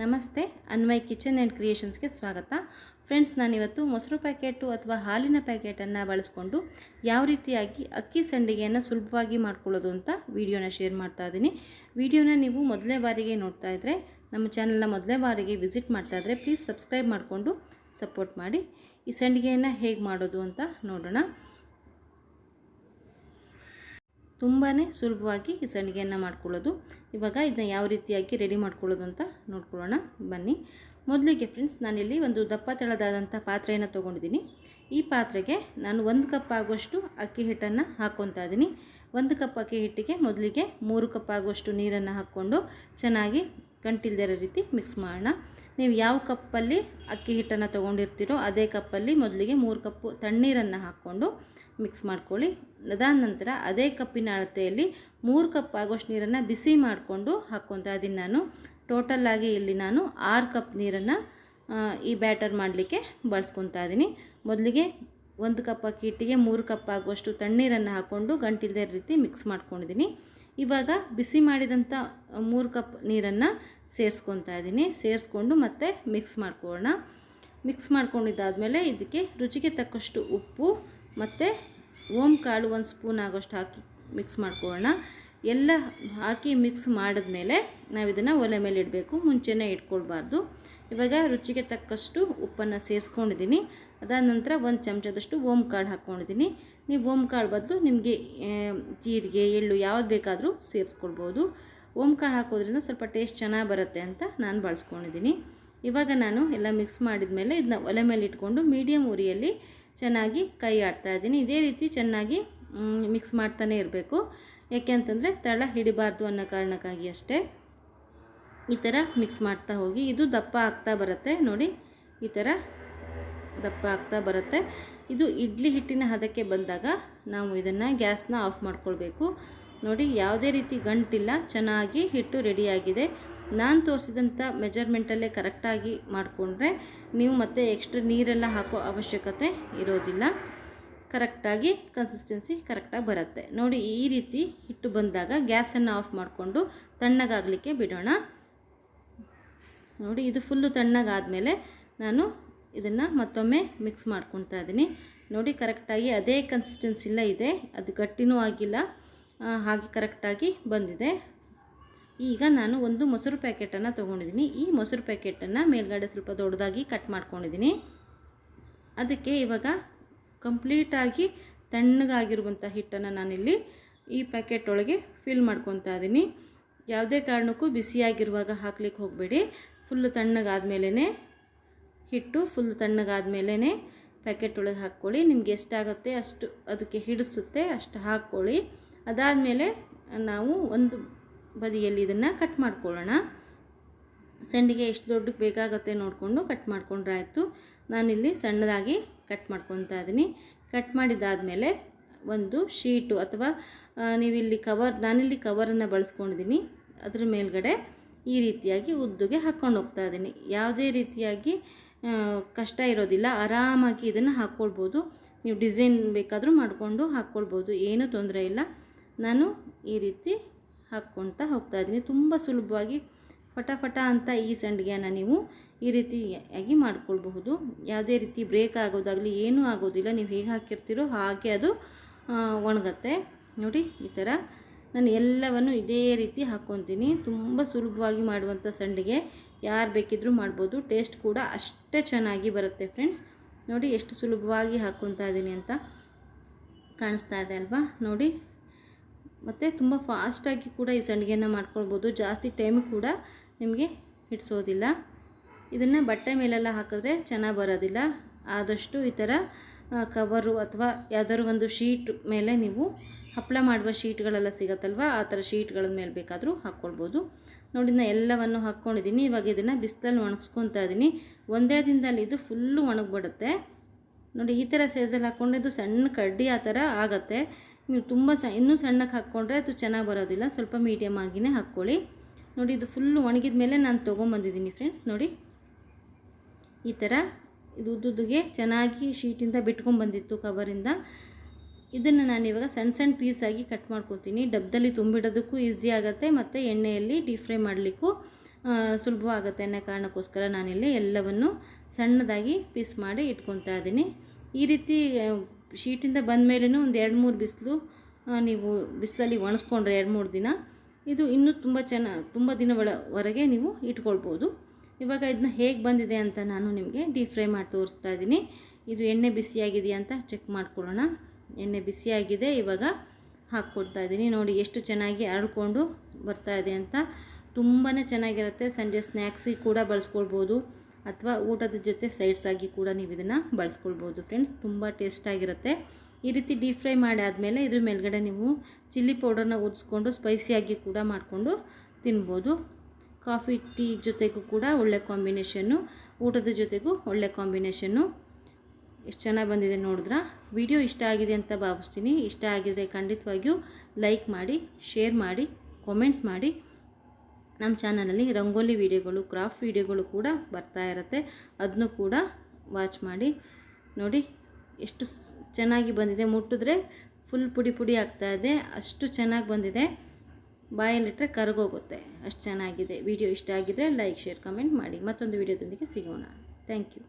ನಮಸ್ತೆ, Anvay kitchen and ಕ್ರಿಯೇಷನ್ಸ್ಗೆ ಸ್ವಾಗತ. Friends, ನಾನಿವತ್ತು ಮೊಸರು ಪ್ಯಾಕೆಟು ಅಥವಾ ಹಾಲಿನ ಪ್ಯಾಕೆಟನ್ನು ಬಳಸ್ಕೊಂಡು ಯಾವ ರೀತಿಯಾಗಿ ಅಕ್ಕಿ ಸಂಡಿಗೆಯನ್ನು ಸುಲಭವಾಗಿ ಮಾಡ್ಕೊಳ್ಳೋದು ಅಂತ ವಿಡಿಯೋನ ಶೇರ್ ಮಾಡ್ತಾ ಇದ್ದೀನಿ. ವಿಡಿಯೋನ ನೀವು ಮೊದಲನೇ ಬಾರಿಗೆ ನೋಡ್ತಾ ಇದ್ದರೆ ನಮ್ಮ ಚಾನಲ್ನ ಮೊದಲನೇ ಬಾರಿಗೆ ವಿಸಿಟ್ ಮಾಡ್ತಾ ಇದ್ದರೆ ಪ್ಲೀಸ್ ಸಬ್ಸ್ಕ್ರೈಬ್ ಮಾಡಿಕೊಂಡು ಸಪೋರ್ಟ್ ಮಾಡಿ. ಈ ಸಂಡಿಗೆಯನ್ನು ಹೇಗೆ ಮಾಡೋದು ಅಂತ ನೋಡೋಣ. ತುಂಬಾ ಸುಲಭವಾಗಿ ಈ ಸಂಡಿಗೆಯನ್ನು ಮಾಡ್ಕೊಳ್ಳೋದು. ಇವಾಗ ಇದನ್ನ ಯಾವ ರೀತಿಯಾಗಿ ರೆಡಿ ಮಾಡ್ಕೊಳ್ಳೋದು ಅಂತ ನೋಡ್ಕೊಳ್ಳೋಣ. ಬನ್ನಿ. ಮೊದಲಿಗೆ ಫ್ರೆಂಡ್ಸ್ ನಾನಿಲ್ಲಿ ಒಂದು ದಪ್ಪ ತೆಳದಾದಂಥ ಪಾತ್ರೆಯನ್ನು ತೊಗೊಂಡಿದ್ದೀನಿ. ಈ ಪಾತ್ರೆಗೆ ನಾನು ಒಂದು ಕಪ್ ಆಗುವಷ್ಟು ಅಕ್ಕಿ ಹಿಟ್ಟನ್ನು ಹಾಕ್ಕೊತಾ ಇದ್ದೀನಿ. ಒಂದು ಕಪ್ ಅಕ್ಕಿ ಹಿಟ್ಟಿಗೆ ಮೊದಲಿಗೆ ಮೂರು ಕಪ್ ಆಗುವಷ್ಟು ನೀರನ್ನು ಹಾಕ್ಕೊಂಡು ಚೆನ್ನಾಗಿ ಗಂಟಿಲ್ದಿರೋ ರೀತಿ ಮಿಕ್ಸ್ ಮಾಡೋಣ. ನೀವು ಯಾವ ಕಪ್ಪಲ್ಲಿ ಅಕ್ಕಿ ಹಿಟ್ಟನ್ನು ತೊಗೊಂಡಿರ್ತೀರೋ ಅದೇ ಕಪ್ಪಲ್ಲಿ ಮೊದಲಿಗೆ ಮೂರು ಕಪ್ಪು ತಣ್ಣೀರನ್ನು ಹಾಕ್ಕೊಂಡು ಮಿಕ್ಸ್ ಮಾಡ್ಕೊಳ್ಳಿ. ಅದಾದ ನಂತರ ಅದೇ ಕಪ್ಪಿನ ಅಳತೆಯಲ್ಲಿ ಮೂರು ಕಪ್ ಆಗೋಷ್ಟು ನೀರನ್ನು ಬಿಸಿ ಮಾಡಿಕೊಂಡು ಹಾಕ್ಕೊತಾ ಇದ್ದೀನಿ ನಾನು ಟೋಟಲ್ಲಾಗಿ ಇಲ್ಲಿ ನಾನು ಆರು ಕಪ್ ನೀರನ್ನು ಈ ಬ್ಯಾಟರ್ ಮಾಡಲಿಕ್ಕೆ ಬಳಸ್ಕೊತಾ ಇದ್ದೀನಿ ಮೊದಲಿಗೆ ಒಂದು ಕಪ್ ಅಕ್ಕಿ ಹಿಟ್ಟಿಗೆ ಮೂರು ಕಪ್ ಆಗುವಷ್ಟು ತಣ್ಣೀರನ್ನು ಹಾಕ್ಕೊಂಡು ಗಂಟಿಲ್ದೇ ರೀತಿ ಮಿಕ್ಸ್ ಮಾಡ್ಕೊಂಡಿದ್ದೀನಿ ಇವಾಗ ಬಿಸಿ ಮಾಡಿದಂಥ ಮೂರು ಕಪ್ ನೀರನ್ನು ಸೇರಿಸ್ಕೊತಾ ಇದ್ದೀನಿ ಸೇರಿಸ್ಕೊಂಡು ಮತ್ತೆ ಮಿಕ್ಸ್ ಮಾಡ್ಕೊಳ್ಳೋಣ. ಮಿಕ್ಸ್ ಮಾಡ್ಕೊಂಡಿದ್ದಾದಮೇಲೆ ಇದಕ್ಕೆ ರುಚಿಗೆ ತಕ್ಕಷ್ಟು ಉಪ್ಪು ಮತ್ತು ಓಮ್ ಕಾಳು ಒಂದು ಸ್ಪೂನ್ ಆಗೋಷ್ಟು ಹಾಕಿ ಮಿಕ್ಸ್ ಮಾಡ್ಕೊಳ್ಳೋಣ. ಎಲ್ಲ ಹಾಕಿ ಮಿಕ್ಸ್ ಮಾಡಿದ್ಮೇಲೆ ನಾವು ಇದನ್ನು ಒಲೆ ಮೇಲೆ ಇಡಬೇಕು, ಮುಂಚೆನೇ ಇಟ್ಕೊಳ್ಬಾರ್ದು. ಇವಾಗ ರುಚಿಗೆ ತಕ್ಕಷ್ಟು ಉಪ್ಪನ್ನು ಸೇರಿಸ್ಕೊಂಡಿದ್ದೀನಿ. ಅದಾದ ನಂತರ ಒಂದು ಚಮಚದಷ್ಟು ಓಮ್ ಕಾಳು ಹಾಕ್ಕೊಂಡಿದ್ದೀನಿ. ನೀವು ಓಮ್ ಕಾಳು ಬದಲು ನಿಮಗೆ ಜೀರಿಗೆ, ಎಳ್ಳು ಯಾವ್ದು ಬೇಕಾದರೂ ಸೇರಿಸ್ಕೊಳ್ಬೋದು. ಓಮ್ ಕಾಳು ಹಾಕೋದ್ರಿಂದ ಸ್ವಲ್ಪ ಟೇಸ್ಟ್ ಚೆನ್ನಾಗಿ ಬರುತ್ತೆ ಅಂತ ನಾನು ಬಳಸ್ಕೊಂಡಿದ್ದೀನಿ. ಇವಾಗ ನಾನು ಎಲ್ಲ ಮಿಕ್ಸ್ ಮಾಡಿದ ಮೇಲೆ ಇದನ್ನ ಒಲೆ ಮೇಲೆ ಇಟ್ಕೊಂಡು ಮೀಡಿಯಮ್ ಉರಿಯಲ್ಲಿ ಚೆನ್ನಾಗಿ ಕೈ ಆಡ್ತಾ ಇದ್ದೀನಿ. ಇದೇ ರೀತಿ ಚೆನ್ನಾಗಿ ಮಿಕ್ಸ್ ಮಾಡ್ತಾನೆ ಇರಬೇಕು. ಯಾಕೆ ಅಂತಂದರೆ ತಳ ಹಿಡಿಬಾರ್ದು ಅನ್ನೋ ಕಾರಣಕ್ಕಾಗಿ ಅಷ್ಟೇ. ಈ ಥರ ಮಿಕ್ಸ್ ಮಾಡ್ತಾ ಹೋಗಿ, ಇದು ದಪ್ಪ ಆಗ್ತಾ ಬರುತ್ತೆ. ನೋಡಿ, ಈ ಥರ ದಪ್ಪ ಆಗ್ತಾ ಬರುತ್ತೆ. ಇದು ಇಡ್ಲಿ ಹಿಟ್ಟಿನ ಹದಕ್ಕೆ ಬಂದಾಗ ನಾವು ಇದನ್ನು ಗ್ಯಾಸ್ನ ಆಫ್ ಮಾಡ್ಕೊಳ್ಬೇಕು. ನೋಡಿ, ಯಾವುದೇ ರೀತಿ ಗಂಟಿಲ್ಲ, ಚೆನ್ನಾಗಿ ಹಿಟ್ಟು ರೆಡಿಯಾಗಿದೆ ನಾನು ತೋರಿಸಿದಂಥ ಮೆಜರ್ಮೆಂಟಲ್ಲೇ ಕರೆಕ್ಟಾಗಿ ಮಾಡಿಕೊಂಡ್ರೆ ನೀವು ಮತ್ತೆ ಎಕ್ಸ್ಟ್ರಾ ನೀರೆಲ್ಲ ಹಾಕೋ ಅವಶ್ಯಕತೆ ಇರೋದಿಲ್ಲ. ಕರೆಕ್ಟಾಗಿ ಕನ್ಸಿಸ್ಟೆನ್ಸಿ ಕರೆಕ್ಟಾಗಿ ಬರುತ್ತೆ. ನೋಡಿ ಈ ರೀತಿ ಹಿಟ್ಟು ಬಂದಾಗ ಗ್ಯಾಸನ್ನು ಆಫ್ ಮಾಡಿಕೊಂಡು ತಣ್ಣಗಾಗಲಿಕ್ಕೆ ಬಿಡೋಣ. ನೋಡಿ ಇದು ಫುಲ್ಲು ತಣ್ಣಗಾದಮೇಲೆ ನಾನು ಇದನ್ನು ಮತ್ತೊಮ್ಮೆ ಮಿಕ್ಸ್ ಮಾಡ್ಕೊತಾ ಇದ್ದೀನಿ. ನೋಡಿ ಕರೆಕ್ಟಾಗಿ ಅದೇ ಕನ್ಸಿಸ್ಟೆನ್ಸಿಲ್ಲ ಇದೆ. ಅದು ಗಟ್ಟಿನೂ ಆಗಿಲ್ಲ. ಹಾಗೆ ಕರೆಕ್ಟಾಗಿ ಬಂದಿದೆ. ಈಗ ನಾನು ಒಂದು ಮೊಸರು ಪ್ಯಾಕೆಟನ್ನು ತೊಗೊಂಡಿದ್ದೀನಿ. ಈ ಮೊಸರು ಪ್ಯಾಕೆಟನ್ನು ಮೇಲ್ಗಡೆ ಸ್ವಲ್ಪ ದೊಡ್ಡದಾಗಿ ಕಟ್ ಮಾಡ್ಕೊಂಡಿದ್ದೀನಿ. ಅದಕ್ಕೆ ಇವಾಗ ಕಂಪ್ಲೀಟಾಗಿ ತಣ್ಣಗಾಗಿರುವಂಥ ಹಿಟ್ಟನ್ನು ನಾನಿಲ್ಲಿ ಈ ಪ್ಯಾಕೆಟ್ ಒಳಗೆ ಫಿಲ್ ಮಾಡ್ಕೊತಾ ಇದ್ದೀನಿ. ಯಾವುದೇ ಕಾರಣಕ್ಕೂ ಬಿಸಿಯಾಗಿರುವಾಗ ಹಾಕ್ಲಿಕ್ಕೆ ಹೋಗಬೇಡಿ. ಫುಲ್ಲು ತಣ್ಣಗಾದ್ಮೇಲೇ ಹಿಟ್ಟು ಫುಲ್ ತಣ್ಣಗಾದ್ಮೇಲೆ ಪ್ಯಾಕೆಟ್ ಒಳಗೆ ಹಾಕ್ಕೊಳ್ಳಿ. ನಿಮ್ಗೆ ಎಷ್ಟಾಗುತ್ತೆ ಅಷ್ಟು ಅದಕ್ಕೆ ಹಿಡಿಸುತ್ತೆ ಅಷ್ಟು ಹಾಕ್ಕೊಳ್ಳಿ. ಅದಾದಮೇಲೆ ನಾವು ಒಂದು ಬದಿಯಲ್ಲಿ ಇದನ್ನು ಕಟ್ ಮಾಡ್ಕೊಳ್ಳೋಣ. ಸಂಡಿಗೆ ಎಷ್ಟು ದೊಡ್ಡಕ್ಕೆ ಬೇಕಾಗುತ್ತೆ ನೋಡಿಕೊಂಡು ಕಟ್ ಮಾಡ್ಕೊಂಡ್ರೆ ಆಯಿತು. ನಾನಿಲ್ಲಿ ಸಣ್ಣದಾಗಿ ಕಟ್ ಮಾಡ್ಕೊತಾ ಇದ್ದೀನಿ. ಕಟ್ ಮಾಡಿದ್ದಾದಮೇಲೆ ಒಂದು ಶೀಟು ಅಥವಾ ನೀವಿಲ್ಲಿ ಕವರ್ ನಾನಿಲ್ಲಿ ಕವರನ್ನು ಬಳಸ್ಕೊಂಡಿದ್ದೀನಿ. ಅದ್ರ ಮೇಲ್ಗಡೆ ಈ ರೀತಿಯಾಗಿ ಉದ್ದುಗೆ ಹಾಕ್ಕೊಂಡು ಹೋಗ್ತಾ ಇದ್ದೀನಿ. ಯಾವುದೇ ರೀತಿಯಾಗಿ ಕಷ್ಟ ಇರೋದಿಲ್ಲ. ಆರಾಮಾಗಿ ಇದನ್ನು ಹಾಕ್ಕೊಳ್ಬೋದು ನೀವು ಡಿಸೈನ್ ಬೇಕಾದರೂ ಮಾಡಿಕೊಂಡು ಹಾಕ್ಕೊಳ್ಬೋದು ಏನೂ ತೊಂದರೆ ಇಲ್ಲ. ನಾನು ಈ ರೀತಿ ಹಾಕ್ಕೊಳ್ತಾ ಹೋಗ್ತಾ ಇದ್ದೀನಿ. ತುಂಬ ಸುಲಭವಾಗಿ ಫಟಾಫಟ ಅಂತ ಈ ಸಂಡಿಗೆಯನ್ನು ನೀವು ಈ ರೀತಿಯಾಗಿ ಮಾಡ್ಕೊಳ್ಬಹುದು. ಯಾವುದೇ ರೀತಿ ಬ್ರೇಕ್ ಆಗೋದಾಗಲಿ ಏನೂ ಆಗೋದಿಲ್ಲ. ನೀವು ಹೇಗೆ ಹಾಕಿರ್ತೀರೋ ಹಾಗೆ ಅದು ಒಣಗತ್ತೆ. ನೋಡಿ, ಈ ಥರ ನಾನು ಎಲ್ಲವನ್ನು ಇದೇ ರೀತಿ ಹಾಕ್ಕೊತೀನಿ ತುಂಬ ಸುಲಭವಾಗಿ ಮಾಡುವಂಥ ಸಂಡಿಗೆ. ಯಾರು ಬೇಕಿದ್ರೂ ಮಾಡ್ಬೋದು. ಟೇಸ್ಟ್ ಕೂಡ ಅಷ್ಟೇ ಚೆನ್ನಾಗಿ ಬರುತ್ತೆ ಫ್ರೆಂಡ್ಸ್. ನೋಡಿ, ಎಷ್ಟು ಸುಲಭವಾಗಿ ಹಾಕ್ಕೊತಾ ಇದ್ದೀನಿ ಅಂತ ಕಾಣಿಸ್ತಾ ಇದೆ ಅಲ್ವಾ? ನೋಡಿ ಮತ್ತು ತುಂಬ ಫಾಸ್ಟಾಗಿ ಕೂಡ ಈ ಸಂಡಿಗೆನ ಮಾಡ್ಕೊಳ್ಬೋದು. ಜಾಸ್ತಿ ಟೈಮ್ ಕೂಡ ನಿಮಗೆ ಹಿಡಿಸೋದಿಲ್ಲ. ಇದನ್ನು ಬಟ್ಟೆ ಮೇಲೆಲ್ಲ ಹಾಕಿದ್ರೆ ಚೆನ್ನಾಗಿ ಬರೋದಿಲ್ಲ. ಆದಷ್ಟು ಈ ಥರ ಕವರು ಅಥವಾ ಯಾವುದಾದ್ರು ಒಂದು ಶೀಟ್ ಮೇಲೆ ನೀವು ಹಪ್ಪಳ ಮಾಡುವ ಶೀಟ್ಗಳೆಲ್ಲ ಸಿಗತ್ತಲ್ವ? ಆ ಥರ ಶೀಟ್ಗಳ ಮೇಲೆ ಬೇಕಾದರೂ ಹಾಕ್ಕೊಳ್ಬೋದು ನೋಡಿ ನಾನು ಎಲ್ಲವನ್ನು ಹಾಕ್ಕೊಂಡಿದ್ದೀನಿ ಇವಾಗ ಇದನ್ನು ಬಿಸಿಲಲ್ಲಿ ಒಣಗಿಸ್ಕೊತಾ ಇದ್ದೀನಿ ಒಂದೇ ದಿನದಲ್ಲಿ ಇದು ಫುಲ್ಲು ಒಣಗಿಬಿಡುತ್ತೆ. ನೋಡಿ, ಈ ಥರ ಸೈಜಲ್ಲಿ ಹಾಕ್ಕೊಂಡಿದ್ದು ಸಣ್ಣ ಕಡ್ಡಿ ಆ ಥರ ಆಗುತ್ತೆ. ನೀವು ತುಂಬ ಸ ಇನ್ನೂ ಸಣ್ಣಕ್ಕೆ ಹಾಕ್ಕೊಂಡ್ರೆ ಅದು ಚೆನ್ನಾಗಿ ಬರೋದಿಲ್ಲ. ಸ್ವಲ್ಪ ಮೀಡಿಯಮ್ ಆಗಿಯೇ ಹಾಕ್ಕೊಳ್ಳಿ. ನೋಡಿ, ಇದು ಫುಲ್ಲು ಒಣಗಿದ ಮೇಲೆ ನಾನು ತೊಗೊಂಬಂದಿದ್ದೀನಿ ಫ್ರೆಂಡ್ಸ್ ನೋಡಿ. ಈ ಥರ ಇದು ಉದ್ದುದ್ದುಗೆ ಚೆನ್ನಾಗಿ ಶೀಟಿಂದ ಬಿಟ್ಕೊಂಡ್ಬಂದಿತ್ತು ಕವರಿಂದ ಇದನ್ನು ನಾನು ಇವಾಗ ಸಣ್ಣ ಸಣ್ಣ ಪೀಸಾಗಿ ಕಟ್ ಮಾಡ್ಕೊತೀನಿ. ಡಬ್ಬದಲ್ಲಿ ತುಂಬಿಡೋದಕ್ಕೂ ಈಸಿ ಆಗುತ್ತೆ ಮತ್ತು ಎಣ್ಣೆಯಲ್ಲಿ ಡೀಪ್ ಫ್ರೈ ಮಾಡಲಿಕ್ಕೂ ಸುಲಭವಾಗುತ್ತೆ. ಅನ್ನೋ ಕಾರಣಕ್ಕೋಸ್ಕರ ನಾನಿಲ್ಲಿ ಎಲ್ಲವನ್ನು ಸಣ್ಣದಾಗಿ ಪೀಸ್ ಮಾಡಿ ಇಟ್ಕೊತಾ ಇದ್ದೀನಿ. ಈ ರೀತಿ ಶೀಟಿಂದ ಬಂದ ಮೇಲೂ ಒಂದು ಎರಡು ಮೂರು ಬಿಸಿಲು ನೀವು ಬಿಸಿಲಲ್ಲಿ ಒಣಸ್ಕೊಂಡ್ರೆ ಎರಡು ಮೂರು ದಿನ. ಇದು ಇನ್ನೂ ತುಂಬ ಚೆನ್ನಾಗಿ ತುಂಬ ದಿನಗಳವರೆಗೆ ನೀವು ಇಟ್ಕೊಳ್ಬೋದು. ಇವಾಗ ಇದನ್ನ ಹೇಗೆ ಬಂದಿದೆ ಅಂತ ನಾನು ನಿಮಗೆ ಡೀಪ್ ಫ್ರೈ ಮಾಡಿ ತೋರಿಸ್ತಾ ಇದ್ದೀನಿ. ಇದು ಎಣ್ಣೆ ಬಿಸಿಯಾಗಿದೆಯಾ ಅಂತ ಚೆಕ್ ಮಾಡ್ಕೊಳ್ಳೋಣ. ಎಣ್ಣೆ ಬಿಸಿಯಾಗಿದೆ, ಇವಾಗ ಹಾಕ್ಕೊಡ್ತಾ ಇದ್ದೀನಿ. ನೋಡಿ ಎಷ್ಟು ಚೆನ್ನಾಗಿ ಅರಳ್ಕೊಂಡು ಬರ್ತಾ ಇದೆ ಅಂತ. ತುಂಬಾ ಚೆನ್ನಾಗಿರುತ್ತೆ. ಸಂಜೆ ಸ್ನ್ಯಾಕ್ಸಿಗೆ ಕೂಡ ಬಳಸ್ಕೊಳ್ಬೋದು. ಅಥವಾ ಊಟದ ಜೊತೆ ಸೈಡ್ಸ್ ಆಗಿ ಕೂಡ ನೀವು ಇದನ್ನು ಬಳಸ್ಕೊಳ್ಬೋದು ಫ್ರೆಂಡ್ಸ್ ತುಂಬ ಟೇಸ್ಟಾಗಿರುತ್ತೆ ಈ ರೀತಿ ಡೀಪ್ ಫ್ರೈ ಮಾಡಿ ಆದಮೇಲೆ ಇದ್ರ ಮೇಲ್ಗಡೆ ನೀವು ಚಿಲ್ಲಿ ಪೌಡರ್ನ ಉದಿಸ್ಕೊಂಡು ಸ್ಪೈಸಿಯಾಗಿ ಕೂಡ ಮಾಡಿಕೊಂಡು ತಿನ್ಬೋದು. ಕಾಫಿ ಟೀ ಜೊತೆಗೂ ಕೂಡ ಒಳ್ಳೆ ಕಾಂಬಿನೇಷನ್ನು ಊಟದ ಜೊತೆಗೂ ಒಳ್ಳೆ ಕಾಂಬಿನೇಷನ್ನು ಎಷ್ಟು ಚೆನ್ನಾಗಿ ಬಂದಿದೆ ನೋಡಿದ್ರೆ? ವಿಡಿಯೋ ಇಷ್ಟ ಆಗಿದೆ ಅಂತ ಭಾವಿಸ್ತೀನಿ. ಇಷ್ಟ ಆಗಿದರೆ ಖಂಡಿತವಾಗಿಯೂ ಲೈಕ್ ಮಾಡಿ ಶೇರ್ ಮಾಡಿ ಕಾಮೆಂಟ್ಸ್ ಮಾಡಿ. ನಮ್ಮ ಚಾನಲಲ್ಲಿ ರಂಗೋಲಿ ವಿಡಿಯೋಗಳು, ಕ್ರಾಫ್ಟ್ ವಿಡಿಯೋಗಳು ಕೂಡ ಬರ್ತಾ ಇರುತ್ತೆ. ಅದನ್ನು ಕೂಡ ವಾಚ್ ಮಾಡಿ, ನೋಡಿ ಎಷ್ಟು ಚೆನ್ನಾಗಿ ಬಂದಿದೆ. ಮುಟ್ಟಿದ್ರೆ ಫುಲ್ ಪುಡಿ ಪುಡಿ ಆಗ್ತಾ ಇದೆ. ಅಷ್ಟು ಚೆನ್ನಾಗಿ ಬಂದಿದೆ. ಬಾಯಲ್ಲಿಟ್ಟರೆ ಕರಗೋಗುತ್ತೆ. ಅಷ್ಟು ಚೆನ್ನಾಗಿದೆ. ವಿಡಿಯೋ ಇಷ್ಟ ಆಗಿದ್ದರೆ ಲೈಕ್, ಶೇರ್, ಕಮೆಂಟ್ ಮಾಡಿ. ಮತ್ತೊಂದು ವಿಡಿಯೋದೊಂದಿಗೆ ಸಿಗೋಣ. Thank you.